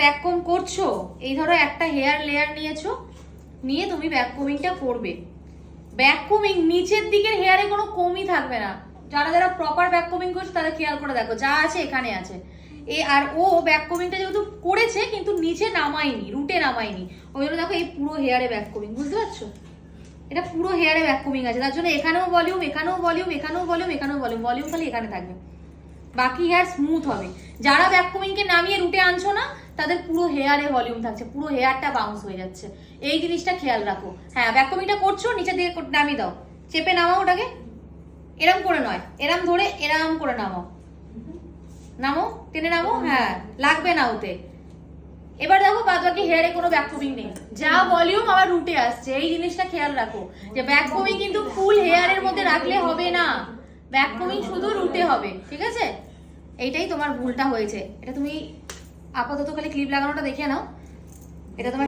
Back কম করছ? এই ধরো একটা হেয়ার লেয়ার নিয়েছো, নিয়ে তুমি ব্যাক কমিংটা করবে। ব্যাক কমিং নিচের দিকের হেয়ারে কোনো কমই থাকবে না। যারা যারা প্রপার ব্যাক কমিং করছে, তারা খেয়াল করে দেখো, যা আছে এখানে আছে। এ আর ও ব্যাক কমিংটা যেহেতু করেছে, কিন্তু নিচে নামায়নি রুটে নামায়নি। ওই জন্য দেখো এই পুরো হেয়ারে ব্যাক কমিং বুঝতে পারছ? এটা পুরো হেয়ারে ব্যাক কমিং আছে, তার জন্য এখানেও ভলিউম এখানেও ভলিউম এখানেও ভলিউম এখানেও ভলিউম ভলিউম খালি এখানে থাকবে। বাকি হেয়ার স্মুথ হবে। যারা ব্যাক কমিংকে নামিয়ে রুটে আনছো না তাদের পুরো হেয়ারে ভলিউম থাকছে, পুরো হেয়ারটা বাউন্স হয়ে যাচ্ছে। এই জিনিসটা খেয়াল রাখো। হ্যাঁ ব্যাক কমিংটা করছ নিচে দিয়ে নামিয়ে দাও। চেপে নামাও ওটাকে। এরম করে নয়, এরম ধরে এরম করে নামাও। নামো টেনে নামো হ্যাঁ লাগবে না ওতে। এবার দেখো বাদ বাকি হেয়ারে কোনো ব্যাককমি নেই। যা ভলিউম আবার রুটে আসছে, এই জিনিসটা খেয়াল রাখো। যে ব্যাক কিন্তু ফুল হেয়ারের মধ্যে রাখলে হবে না। ব্যাক শুধু রুটে হবে, ঠিক আছে? এইটাই তোমার ভুলটা হয়েছে। এটা তুমি আপাতত খালি ক্লিপ লাগানোটা দেখে নাও। এটা তোমার